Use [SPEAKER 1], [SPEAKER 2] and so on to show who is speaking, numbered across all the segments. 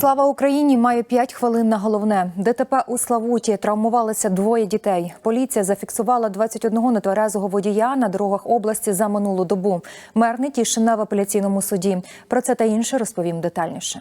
[SPEAKER 1] Слава Україні має 5 хвилин на головне. ДТП у Славуті травмувалися двоє дітей. Поліція зафіксувала 21 нетверезого водія на дорогах області за минулу добу. Мер Нетішина в апеляційному суді. Про це та інше розповім детальніше.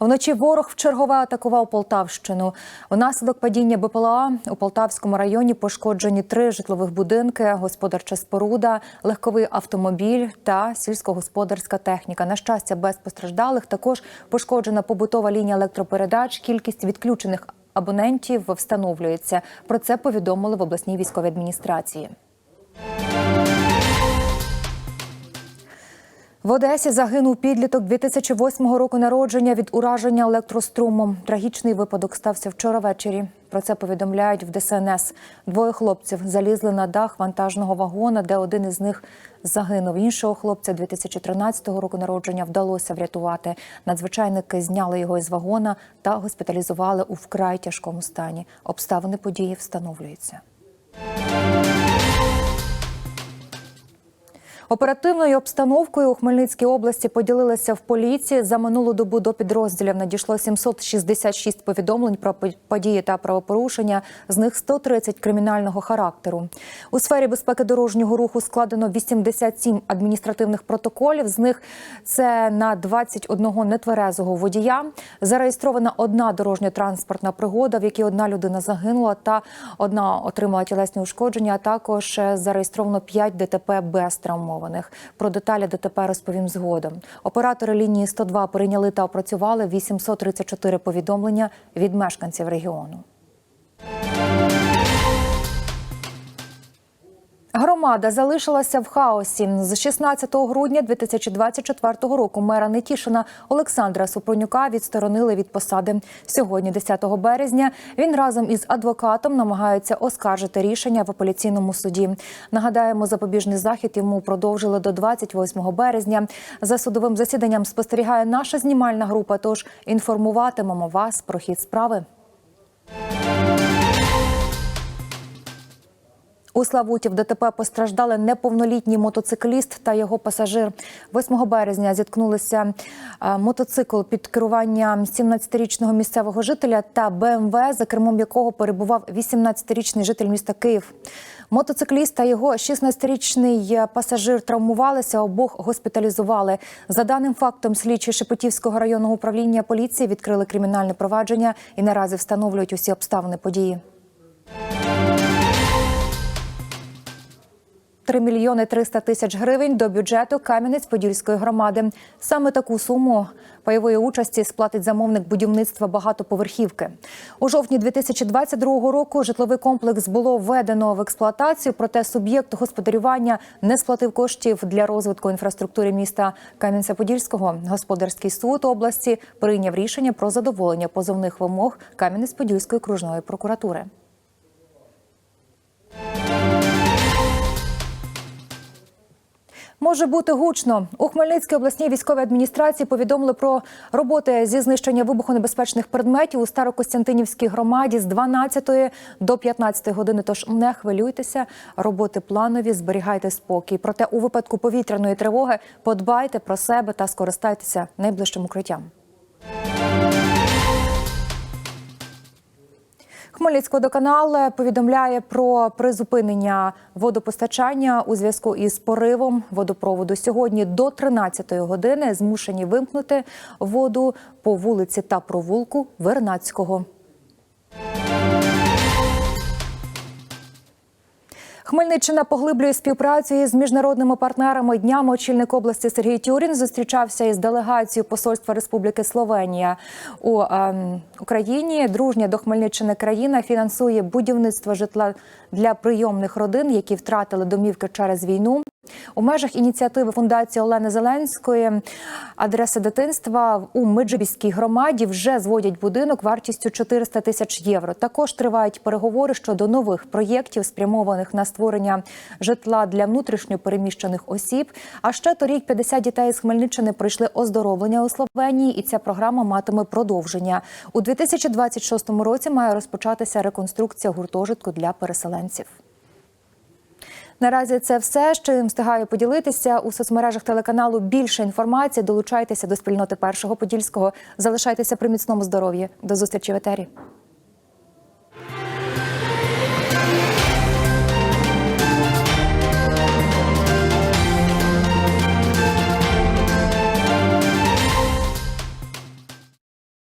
[SPEAKER 1] Вночі ворог вчергове атакував Полтавщину. Внаслідок падіння БПЛА у Полтавському районі пошкоджені три житлових будинки, господарча споруда, легковий автомобіль та сільськогосподарська техніка. На щастя, без постраждалих також пошкоджена побутова лінія електропередач. Кількість відключених абонентів встановлюється. Про це повідомили в обласній військовій адміністрації. В Одесі загинув підліток 2008 року народження від ураження електрострумом. Трагічний випадок стався вчора ввечері. Про це повідомляють в ДСНС. Двоє хлопців залізли на дах вантажного вагона, де один із них загинув. Іншого хлопця 2013 року народження вдалося врятувати. Надзвичайники зняли його із вагона та госпіталізували у вкрай тяжкому стані. Обставини події встановлюються. Оперативною обстановкою у Хмельницькій області поділилися в поліції. За минулу добу до підрозділів надійшло 766 повідомлень про події та правопорушення. З них 130 кримінального характеру. У сфері безпеки дорожнього руху складено 87 адміністративних протоколів. З них це на 21 нетверезого водія. Зареєстрована одна дорожньо-транспортна пригода, в якій одна людина загинула, та одна отримала тілесні ушкодження. А також зареєстровано 5 ДТП без травмованих. Про деталі ДТП розповім згодом. Оператори лінії 102 прийняли та опрацювали 834 повідомлення від мешканців регіону. Громада залишилася в хаосі з 16 грудня 2024 року. Мера Нетішина Олександра Супронюка відсторонили від посади. Сьогодні, 10 березня, він разом із адвокатом намагається оскаржити рішення в апеляційному суді. Нагадаємо, запобіжний захід йому продовжили до 28 березня. За судовим засіданням спостерігає наша знімальна група. Тож інформуватимемо вас про хід справи. У Славуті в ДТП постраждали неповнолітній мотоцикліст та його пасажир. 8 березня зіткнулися мотоцикл під керуванням 17-річного місцевого жителя та БМВ, за кермом якого перебував 18-річний житель міста Київ. Мотоцикліст та його 16-річний пасажир травмувалися, обох госпіталізували. За даним фактом, слідчі Шепетівського районного управління поліції відкрили кримінальне провадження і наразі встановлюють усі обставини події. 3 мільйони 300 тисяч гривень до бюджету Кам'янець-Подільської громади. Саме таку суму пайової участі сплатить замовник будівництва багатоповерхівки. У жовтні 2022 року житловий комплекс було введено в експлуатацію, проте суб'єкт господарювання не сплатив коштів для розвитку інфраструктури міста Кам'янця-Подільського. Господарський суд області прийняв рішення про задоволення позовних вимог Кам'янець-Подільської окружної прокуратури. Може бути гучно у Хмельницькій обласній військовій адміністрації. Повідомили про роботи зі знищення вибухонебезпечних предметів у Старокостянтинівській громаді з 12 до 15 години. Тож не хвилюйтеся, роботи планові, зберігайте спокій. Проте у випадку повітряної тривоги подбайте про себе та скористайтеся найближчим укриттям. Хмельницький водоканал повідомляє про призупинення водопостачання у зв'язку із поривом водопроводу. Сьогодні до 13-ї години змушені вимкнути воду по вулиці та провулку Вернацького. Хмельниччина поглиблює співпрацю із міжнародними партнерами. Днями очільник області Сергій Тюрін зустрічався із делегацією Посольства Республіки Словенія у е, Україні. Дружня до Хмельниччини країна фінансує будівництво житла для прийомних родин, які втратили домівки через війну. У межах ініціативи фундації Олени Зеленської адреси дитинства у Меджибіській громаді вже зводять будинок вартістю 400 тисяч євро. Також тривають переговори щодо нових проєктів, спрямованих на створення житла для внутрішньо переміщених осіб. А ще торік 50 дітей з Хмельниччини пройшли оздоровлення у Словенії, і ця програма матиме продовження у 2026 році. Має розпочатися реконструкція гуртожитку для переселенців. Наразі це все, що я встигаю поділитися у соцмережах телеканалу. Більше інформації. Долучайтеся до спільноти першого подільського. Залишайтеся при міцному здоров'ї. До зустрічі в етері.